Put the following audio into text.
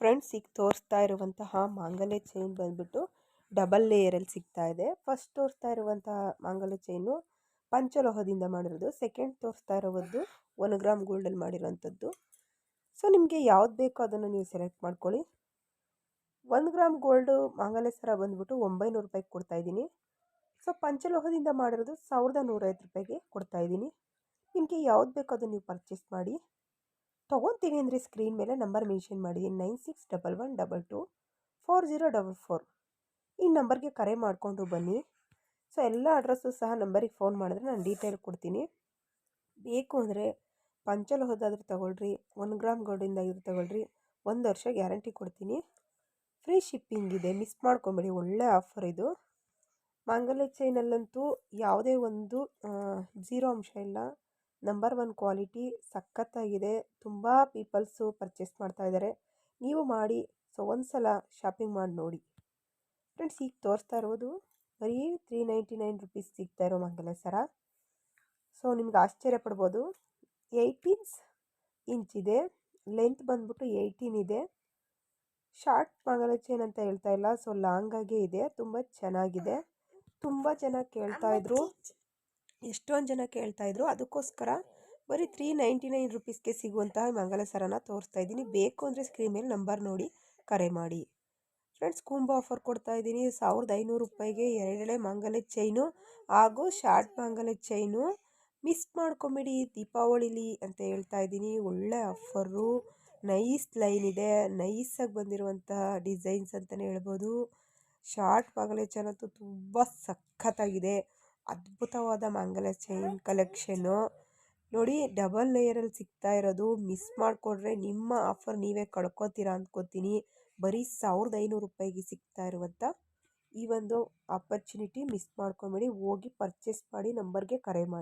Friends ಈಗ ತೋರಿಸ್ತಾ ಇರುವಂತಹ ಮಾಂಗಲ್ಯ ಚೈನ್ ಬಂದ್ಬಿಟ್ಟು ಡಬಲ್ ಲೇಯರಲ್ಲಿ ಸಿಗ್ತಾ ಇದೆ. ಫಸ್ಟ್ ತೋರಿಸ್ತಾ ಇರುವಂತಹ ಮಾಂಗಲ್ಯ ಚೈನು ಪಂಚಲೋಹದಿಂದ ಮಾಡಿರೋದು. ಸೆಕೆಂಡ್ ತೋರಿಸ್ತಾ ಇರೋದು ಒನ್ ಗ್ರಾಮ್ ಗೋಲ್ಡಲ್ಲಿ ಮಾಡಿರೋಂಥದ್ದು. ಸೊ, ನಿಮಗೆ ಯಾವ್ದು ಬೇಕೋ ಅದನ್ನು ನೀವು ಸೆಲೆಕ್ಟ್ ಮಾಡ್ಕೊಳ್ಳಿ. ಒಂದು ಗ್ರಾಮ್ ಗೋಲ್ಡು ಮಾಂಗಲ್ಯ ಸರ ಬಂದ್ಬಿಟ್ಟು ಒಂಬೈನೂರು ರೂಪಾಯಿಗೆ ಕೊಡ್ತಾ ಇದ್ದೀನಿ. ಸೊ, ಪಂಚಲೋಹದಿಂದ ಮಾಡಿರೋದು ಸಾವಿರದ ನೂರೈವತ್ತು ರೂಪಾಯಿಗೆ ಕೊಡ್ತಾ ಇದ್ದೀನಿ. ನಿಮಗೆ ಯಾವ್ದು ಬೇಕೋ ಅದನ್ನು ನೀವು ಪರ್ಚೇಸ್ ಮಾಡಿ. ತೊಗೊತೀವಿ ಅಂದರೆ ಸ್ಕ್ರೀನ್ ಮೇಲೆ ನಂಬರ್ ಮೆನ್ಷನ್ ಮಾಡಿದ್ದೀನಿ nine six double one double two four zero double four ಈ ನಂಬರ್ಗೆ ಕರೆ ಮಾಡಿಕೊಂಡು ಬನ್ನಿ. ಸೊ ಎಲ್ಲ ಅಡ್ರೆಸ್ಸು ಸಹ ನಂಬರಿಗೆ ಫೋನ್ ಮಾಡಿದ್ರೆ ನಾನು ಡೀಟೇಲ್ ಕೊಡ್ತೀನಿ. ಬೇಕು ಅಂದರೆ ಪಂಚಲೋಹದಾದ್ರೂ ತಗೊಳ್ರಿ ಒನ್ ಗ್ರಾಮ್ ಗೋಲ್ಡಿಂದ ಇದ್ರು ತಗೊಳ್ರಿ, ಒಂದು ವರ್ಷ ಗ್ಯಾರಂಟಿ ಕೊಡ್ತೀನಿ. ಫ್ರೀ ಶಿಪ್ಪಿಂಗ್ ಇದೆ ಮಿಸ್ ಮಾಡ್ಕೊಬೇಡಿ, ಒಳ್ಳೆ ಆಫರ್ ಇದು. ಮಾಂಗಲ್ಯ ಚೈನಲ್ಲಂತೂ ಯಾವುದೇ ಒಂದು ಜೀರೋ ಅಂಶ ಇಲ್ಲ. ನಂಬರ್ ಒನ್ ಕ್ವಾಲಿಟಿ ಸಖತ್ತಾಗಿದೆ. ತುಂಬ ಪೀಪಲ್ಸು ಪರ್ಚೇಸ್ ಮಾಡ್ತಾ ಇದ್ದಾರೆ. ನೀವು ಮಾಡಿ ಸೊ ಒಂದು ಸಲ ಶಾಪಿಂಗ್ ಮಾಡಿ ನೋಡಿ. ಫ್ರೆಂಡ್ಸ್ ಈಗ ತೋರಿಸ್ತಾ ಇರೋದು ಬರೀ ತ್ರೀ ನೈಂಟಿ ನೈನ್ ರುಪೀಸ್ ಸಿಗ್ತಾ ಇರೋ ಮಂಗಲ ಸರ. ಸೊ ನಿಮ್ಗೆ ಆಶ್ಚರ್ಯ ಪಡ್ಬೋದು. ಏಯ್ಟೀನ್ಸ್ ಇಂಚ್ ಇದೆ. ಲೆಂತ್ ಬಂದ್ಬಿಟ್ಟು ಏಯ್ಟೀನ್ ಇದೆ. ಶಾರ್ಟ್ ಮಂಗಲ ಚೈನ್ ಅಂತ ಹೇಳ್ತಾ ಇಲ್ಲ. ಸೊ ಲಾಂಗಾಗೇ ಇದೆ. ತುಂಬ ಚೆನ್ನಾಗಿದೆ. ತುಂಬ ಜನ ಕೇಳ್ತಾ ಇದ್ರು. ಎಷ್ಟೊಂದು ಜನ ಕೇಳ್ತಾ ಇದ್ರು. ಅದಕ್ಕೋಸ್ಕರ ಬರೀ ತ್ರೀ ನೈಂಟಿ ನೈನ್ ರುಪೀಸ್ಗೆ ಸಿಗುವಂತಹ ಮಂಗಲ ಸರನ ತೋರಿಸ್ತಾ ಇದ್ದೀನಿ. ಬೇಕು ಅಂದರೆ ಸ್ಕ್ರೀನ್ ಮೇಲೆ ನಂಬರ್ ನೋಡಿ ಕರೆ ಮಾಡಿ. ಫ್ರೆಂಡ್ಸ್ ಕುಂಭ ಆಫರ್ ಕೊಡ್ತಾ ಇದ್ದೀನಿ. ಸಾವಿರದ ಐನೂರು ರೂಪಾಯಿಗೆ ಎರಡೆಳೆ ಮಂಗಲ ಚೈನು ಹಾಗೂ ಶಾರ್ಟ್ ಮಂಗಲ ಚೈನು ಮಿಸ್ ಮಾಡ್ಕೊಂಬಿಡಿ, ದೀಪಾವಳಿಲಿ ಅಂತ ಹೇಳ್ತಾ ಇದ್ದೀನಿ. ಒಳ್ಳೆ ಆಫರು ನೈಸ್ ಲೈನ್ ಇದೆ. ನೈಸಾಗಿ ಬಂದಿರುವಂತಹ ಡಿಸೈನ್ಸ್ ಅಂತಲೇ ಹೇಳ್ಬೋದು. ಶಾರ್ಟ್ ಮಂಗಲ ಚೈನ್ ಅಂತೂ ತುಂಬ ಸಖತ್ತಾಗಿದೆ. ಅದ್ಭುತವಾದ ಮಂಗಲ ಚೈನ್ ಕಲೆಕ್ಷನು ನೋಡಿ ಡಬಲ್ ಲೇಯರಲ್ಲಿ ಸಿಗ್ತಾ ಇರೋದು. ಮಿಸ್ ಮಾಡಿಕೊಡ್ರೆ ನಿಮ್ಮ ಆಫರ್ ನೀವೇ ಕಳ್ಕೊತೀರಾ ಅಂದ್ಕೋತೀನಿ ಬರೀ ಸಾವಿರದ ಐನೂರು ರೂಪಾಯಿಗೆ ಸಿಗ್ತಾ ಇರುವಂಥ ಈ ಒಂದು ಆಪರ್ಚುನಿಟಿ ಮಿಸ್ ಮಾಡ್ಕೊಬೇಡಿ. ಹೋಗಿ ಪರ್ಚೇಸ್ ಮಾಡಿ ನಂಬರ್ಗೆ ಕರೆ ಮಾಡಿ.